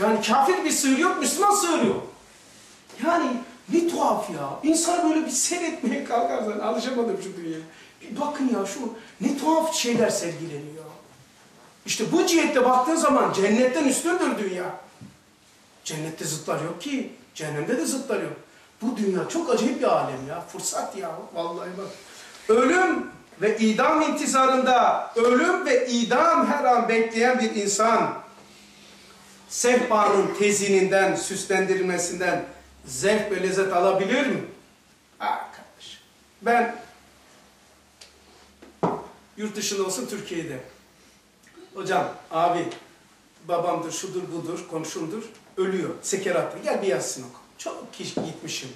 Yani kafir bir sığır yok, Müslüman sığır yok. Yani ne tuhaf ya. İnsan böyle bir seyretmeye kalkarsan alışamadım şu dünyaya. Bir bakın ya şu ne tuhaf şeyler sergileniyor. İşte bu cihette baktığın zaman cennetten üstündür dünya. Cennette zıtlar yok ki. Cehennemde de zıtlar yok. Bu dünya çok acayip bir alem ya. Fırsat ya. Vallahi bak. Ölüm ve idam intizarında ölüm ve idam her an bekleyen bir insan sehpanın tezininden, süslendirilmesinden zevk ve lezzet alabilir mi? Arkadaş. Ben yurt dışında olsun Türkiye'de. Hocam, abi, babamdır, şudur budur, komşumdur, ölüyor, sekeratta. Gel bir yazsın oku. Çok kişi gitmişim.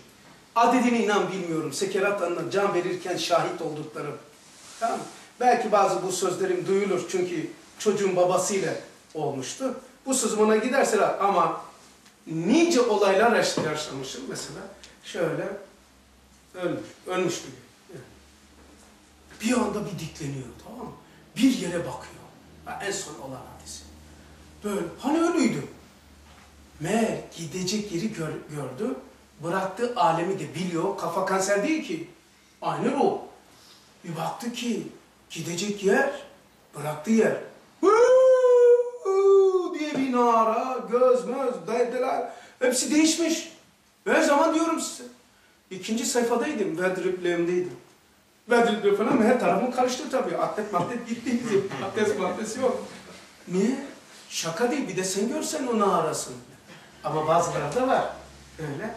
Adedine inan bilmiyorum. Sekerat anına can verirken şahit olduklarım. Tamam? Belki bazı bu sözlerim duyulur çünkü çocuğun babasıyla olmuştu. Bu sözüm ona giderse ama nice olaylar yaşamışım mesela. Şöyle ölmüş, ölmüş gibi. Bir anda bir dikleniyor tamam mı? Bir yere bakıyor. Ha, en son olan hadisi. Böyle hani ölüydü. Meğer gidecek yeri gör, gördü. Bıraktığı alemi de biliyor. Kafa kanser değil ki. Aynı o. Bir baktı ki gidecek yer, bıraktığı yer. Hıı diye bir nara, göz möz, dediler. Hepsi değişmiş. Her zaman diyorum size. İkinci sayfadaydım, Vedriplerimdeydim. Vedriplerim falan her tarafım karıştı tabii. Atlet matlet gitti. Atlet maddesi yok. Niye? Şaka değil. Bir de sen görsen o narasını. Ama bazılarda var. Öyle.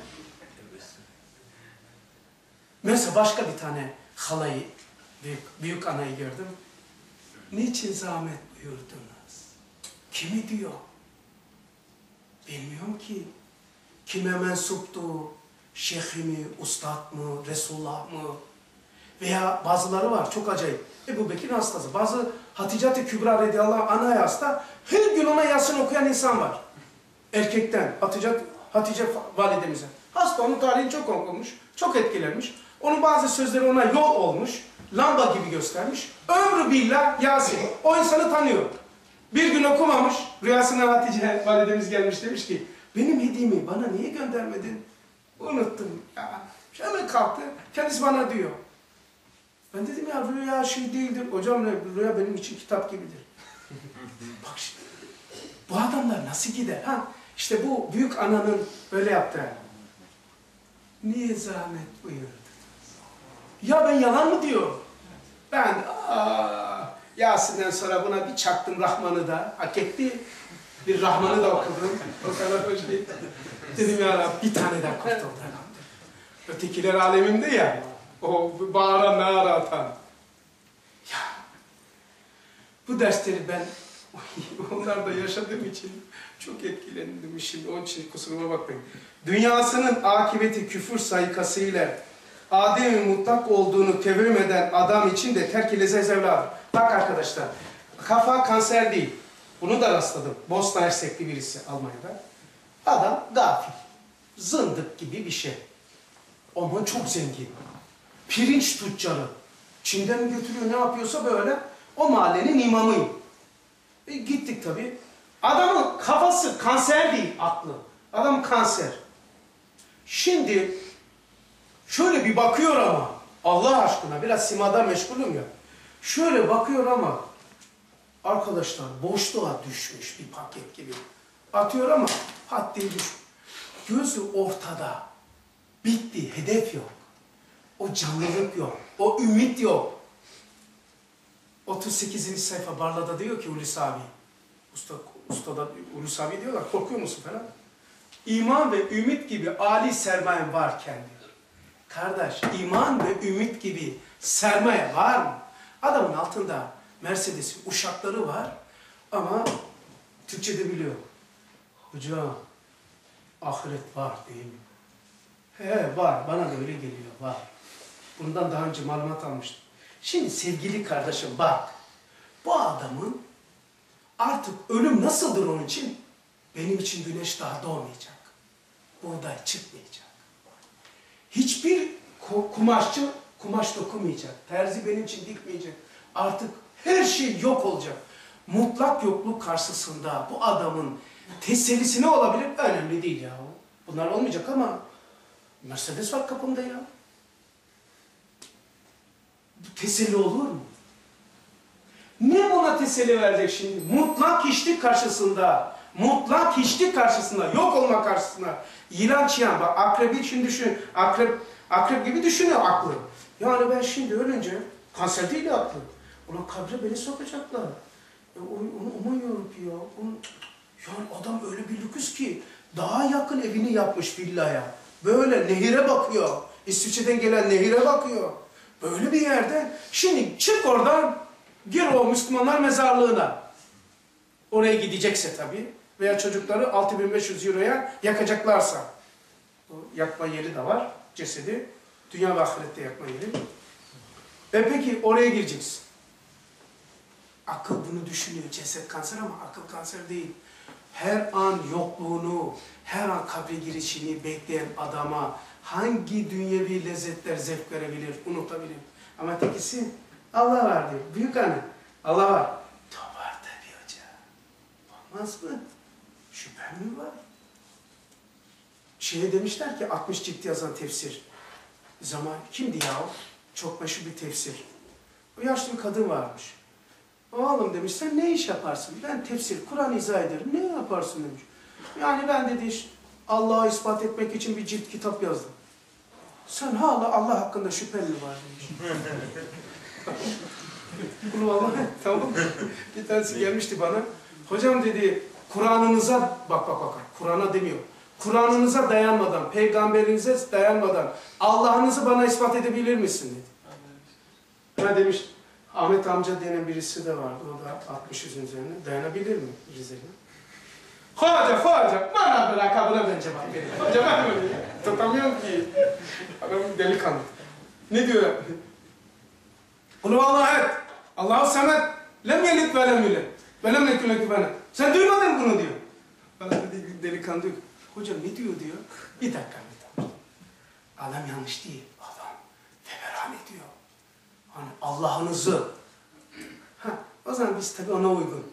Mesela başka bir tane halayı, büyük, büyük anayı gördüm. Niçin zahmet buyurdunuz? Kimi diyor? Bilmiyorum ki. Kime mensuptu? Şeyh mi, ustad mı, Resulullah mı? Veya bazıları var çok acayip. Ebu Bekir hastası. Bazı Hatice-i Kübra radıyallahu anh'a hasta. Her gün ona Yasin okuyan insan var. Erkekten. Hatice, Hatice validemize. Hasta onun tarihini çok okumuş. Çok etkilenmiş. Onun bazı sözleri ona yol olmuş. Lamba gibi göstermiş. Ömrü billah Yasin. O insanı tanıyor. Bir gün okumamış. Rüyasına Hatice validemiz gelmiş demiş ki benim hediyemi bana niye göndermedin? Unuttum ya. Hemen kalktı. Kendisi bana diyor. Ben dedim ya rüya şey değildir. Hocam rüya benim için kitap gibidir. Bak şimdi. Bu adamlar nasıl gider? Ha, işte bu büyük ananın böyle yaptığı. Niye zahmet buyurdu? Ya ben yalan mı diyor? Ben aa, Yasin'den sonra buna bir çaktım Rahman'ı da. Hak etti. Bir Rahman'ı da okudum. O kadar hoş değil. Dedim ya Rabbi bir tane daha kurtuldu. Ötekiler aleminde ya. O bağıran nara atan. Ya bu dersleri ben onlarda yaşadığım için çok etkilendim şimdi. Onun için kusuruma bakmayın. Dünyasının akıbeti küfür sayıkasıyla Adem'in mutlak olduğunu tevhüm adam için de terk-i lezzet evladır. Bak arkadaşlar, kafa kanser değil. Bunu da rastladım. Bosna Hersekli birisi Almanya'da. Adam gafil. Zındık gibi bir şey. Ama çok zengin. Pirinç tüccarı. Çin'den mi götürüyor ne yapıyorsa böyle. O mahallenin imamıyım. E, gittik tabii. Adamın kafası kanser değil aklı. Adam kanser. Şimdi şöyle bir bakıyor ama Allah aşkına biraz simada meşgulüm ya. Şöyle bakıyor ama arkadaşlar boşluğa düşmüş bir paket gibi. Atıyor ama haddi düş. Gözü ortada. Bitti. Hedef yok. O canlılık yok. O ümit yok. 38. sayfa Barla'da diyor ki Hulusi abi. Usta, ustada Hulusi abi diyorlar. Korkuyor musun falan? İman ve ümit gibi âli sermayen varken diyor. Kardeş iman ve ümit gibi sermaye var mı? Adamın altında Mercedes'in uşakları var ama Türkçe'de biliyor. Hocam ahiret var değil mi? He var bana da öyle geliyor var. Bundan daha önce malumat almıştım. Şimdi sevgili kardeşim bak bu adamın artık ölüm nasıldır onun için? Benim için güneş daha doğmayacak. Buğday çıkmayacak. Hiçbir kumaşçı kumaş dokumayacak. Terzi benim için dikmeyecek. Artık her şey yok olacak. Mutlak yokluk karşısında bu adamın Tesellisi ne olabilir? Önemli değil ya. Bunlar olmayacak ama Mercedes var kapımda ya. Bu teselli olur mu? Ne buna teselli verecek şimdi? Mutlak hiçlik karşısında, mutlak hiçlik karşısında, yok olma karşısında. İran çıyan, bak akrebi için düşün, akrep, akrep gibi düşünüyor aklı. Yani ben şimdi ölünce, kanser değil aklı. Ulan kabre beni sokacaklar. E, onu umuyorum ki ya. Onu, yani adam öyle bir lüküs ki, daha yakın evini yapmış villaya. Böyle nehire bakıyor. İsviçre'den gelen nehire bakıyor. Böyle bir yerde. Şimdi çık oradan, gir o Müslümanlar mezarlığına. Oraya gidecekse tabii. Veya çocukları 6500 euroya yakacaklarsa. O yakma yeri de var, cesedi. Dünya ve ahirette yakma yeri. E peki oraya gireceksin. Akıl bunu düşünüyor. Ceset kanser ama akıl kanser değil. Her an yokluğunu, her an kabre girişini bekleyen adama hangi dünyevi lezzetler zevk verebilir, unutabilir. Ama tekisi Allah var diyor. Büyük anne. Allah var. Da var tabii hoca. Olmaz mı? Şüphem mi var? Şeye demişler ki 60 cilt yazan tefsir. Zaman kimdi ya o? Çok meşhur bir tefsir. O yaşlı bir kadın varmış. Oğlum demiş sen ne iş yaparsın? Ben tefsir, Kur'an izah ederim. Ne yaparsın demiş. Yani ben dedi Allah'ı ispat etmek için bir cilt kitap yazdım. Sen hala Allah hakkında şüphen mi var demiş. Vallahi tamam. Bir tanesi gelmişti bana. Hocam dedi Kur'an'ınıza bak bak bak. Kur'an'a demiyor. Kur'an'ınıza dayanmadan, peygamberinize dayanmadan Allah'ınızı bana ispat edebilir misin dedi. Ben demiş Ahmet amca denen birisi de vardı. O da 60 üzerine. Dayanabilir mi Rize'li? Hoca, hoca, bana bırak abına ben cevap vereyim. Hoca ben böyle tutamıyorum ki. Adam delikanlı. Ne diyor? Kulu Allah et. Allahu semet. Lem yelit ve lem yulet. Ve lem nekülek bana. Sen duymadın bunu diyor. Bana delikanlı diyor. Hocam ne diyor diyor. Bir dakika bir dakika. Adam yanlış değil. Adam feveran ediyor. Hani Allah'ınızı. Ha, o zaman biz tabii ona uygun.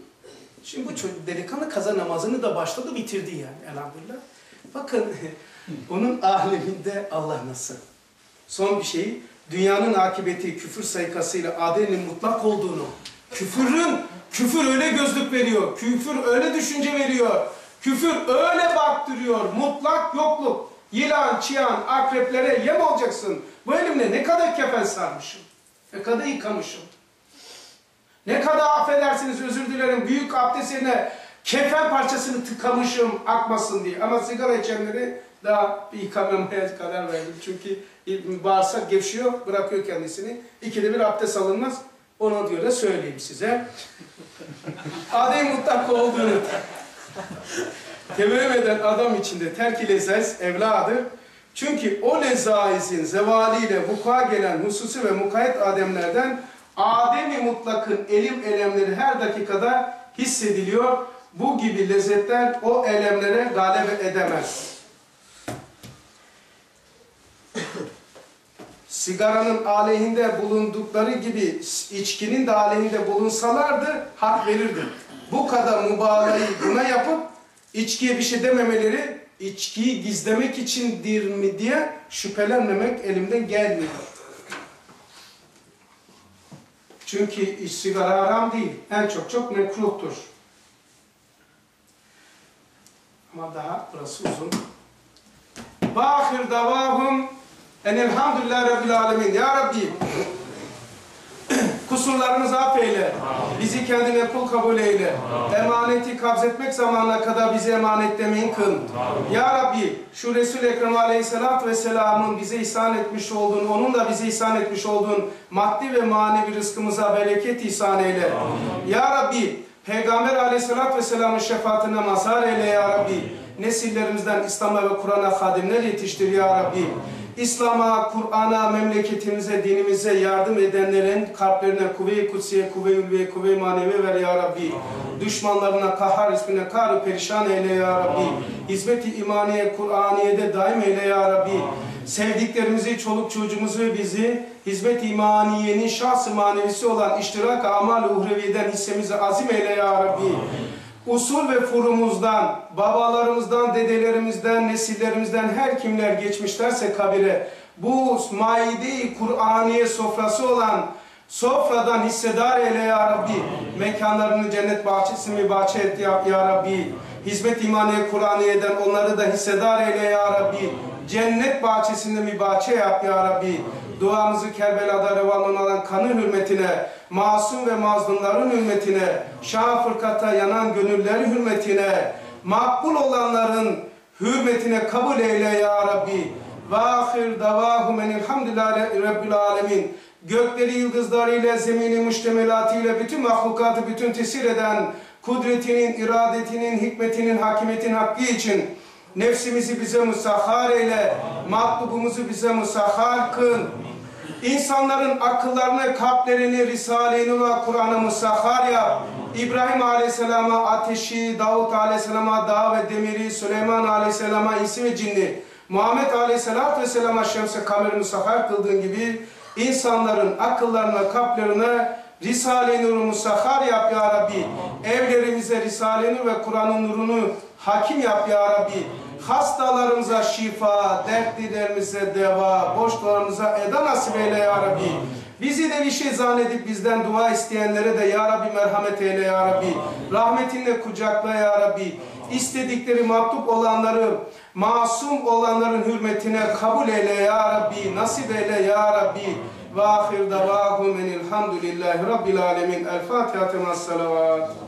Şimdi bu çocuk delikanlı kaza namazını da başladı bitirdi yani elhamdülillah. Bakın onun aleminde Allah nasıl? Son bir şey, dünyanın akıbeti küfür sayıkasıyla adenin mutlak olduğunu, küfürün, küfür öyle gözlük veriyor, küfür öyle düşünce veriyor, küfür öyle baktırıyor, mutlak yokluk, yılan, çıyan, akreplere yem olacaksın. Bu elimle ne kadar kefen sarmışım, ne kadar yıkamışım. Ne kadar affedersiniz özür dilerim büyük abdest yerine kefen parçasını tıkamışım akmasın diye. Ama sigara içenleri daha yıkamamaya karar verdim. Çünkü bağırsak gevşiyor, bırakıyor kendisini. İkide bir abdest alınmaz. Ona göre söyleyeyim size. Adem mutlak olduğunu tevehüm eden adam içinde terk-i lezaiz evladır. Çünkü o lezaizin zevaliyle vuku'a gelen hususi ve mukayyet ademlerden Adem-i mutlakın elim elemleri her dakikada hissediliyor. Bu gibi lezzetler o elemlere galebe edemez. Sigaranın aleyhinde bulundukları gibi içkinin de aleyhinde bulunsalardı hak verirdi. Bu kadar mübalağayı buna yapıp içkiye bir şey dememeleri içkiyi gizlemek içindir mi diye şüphelenmemek elimden gelmiyor. Çünkü sigara haram değil. En çok çok mekruhtur. Ama daha burası uzun. Bahir davahum enelhamdülillah rabbil alemin. Ya Rabbi kusurlarımızı affeyle. Bizi kendine kul kabul eyle. Emaneti kabzetmek zamanına kadar bizi emanetlemeyin kıl. Ya Rabbi şu Resul-i Ekrem Aleyhisselatü Vesselam'ın bize ihsan etmiş olduğun, onun da bize ihsan etmiş olduğun maddi ve manevi rızkımıza bereket ihsan eyle. Ya Rabbi Peygamber Aleyhisselatü Vesselam'ın şefaatine mazhar eyle Ya Rabbi. Nesillerimizden İslam'a ve Kur'an'a hadimler yetiştir Ya Rabbi. İslam'a, Kur'an'a, memleketimize, dinimize yardım edenlerin kalplerine kuvve-i kutsiye, kuvve-i ülve, kuvve-i manevi ver ya Rabbi. Düşmanlarına kahhar ismine kar perişan eyle ya Rabbi. Hizmet-i imaniye, Kur'aniye'de daim eyle ya Rabbi. Sevdiklerimizi, çoluk çocuğumuzu ve bizi hizmet-i imaniyenin şahs-ı manevisi olan iştirak-ı amal-i uhreviyeden hissemizi azim eyle ya Rabbi. Usul ve furumuzdan, babalarımızdan, dedelerimizden, nesillerimizden her kimler geçmişlerse kabire bu maide-i Kur'aniye sofrası olan sofradan hissedar eyle ya Rabbi. Mekanlarını cennet bahçesi mi bahçe et ya, ya Rabbi. Hizmet imaniye Kur'aniye'den onları da hissedar eyle ya Rabbi. Cennet bahçesinde mi bahçe yap ya Rabbi. Duamızı Kerbela'da revanlan alan kanın hürmetine, masum ve mazlumların hürmetine, Şah fırkata yanan gönülleri hürmetine, makbul olanların hürmetine kabul eyle ya Rabbi. Ve ahir davahum enilhamdülillahi rabbil alemin. Gökleri yıldızlarıyla, zemini müştemelatıyla, bütün mahlukatı bütün tesir eden kudretinin, iradetinin, hikmetinin, hakimiyetinin hakkı için nefsimizi bize musahhar eyle, matlubumuzu bize musahhar kıl. İnsanların akıllarını, kalplerini, Risale-i ve Kur'an'a musahhar yap. İbrahim Aleyhisselam'a ateşi, Davut Aleyhisselam'a dağ ve demiri, Süleyman Aleyhisselam'a insi ve cinni, Muhammed Aleyhisselatü Vesselam'a şemse kameri musahhar kıldığın gibi insanların akıllarına, kalplerine Risale-i Nur'u musahhar yap ya Rabbi. Evlerimize Risale-i Nur ve Kur'an'ın nurunu hakim yap ya Rabbi. Hastalarımıza şifa, dertlilerimize deva, borçlarımıza eda nasip eyle ya Rabbi. Bizi de bir şey zannedip bizden dua isteyenlere de ya Rabbi merhamet eyle ya Rabbi. Rahmetinle kucakla ya Rabbi. İstedikleri maktub olanları, masum olanların hürmetine kabul eyle ya Rabbi. Nasip eyle ya Rabbi. Ve davahum enilhamdülillahi rabbil alemin. El Fatiha temas salavat.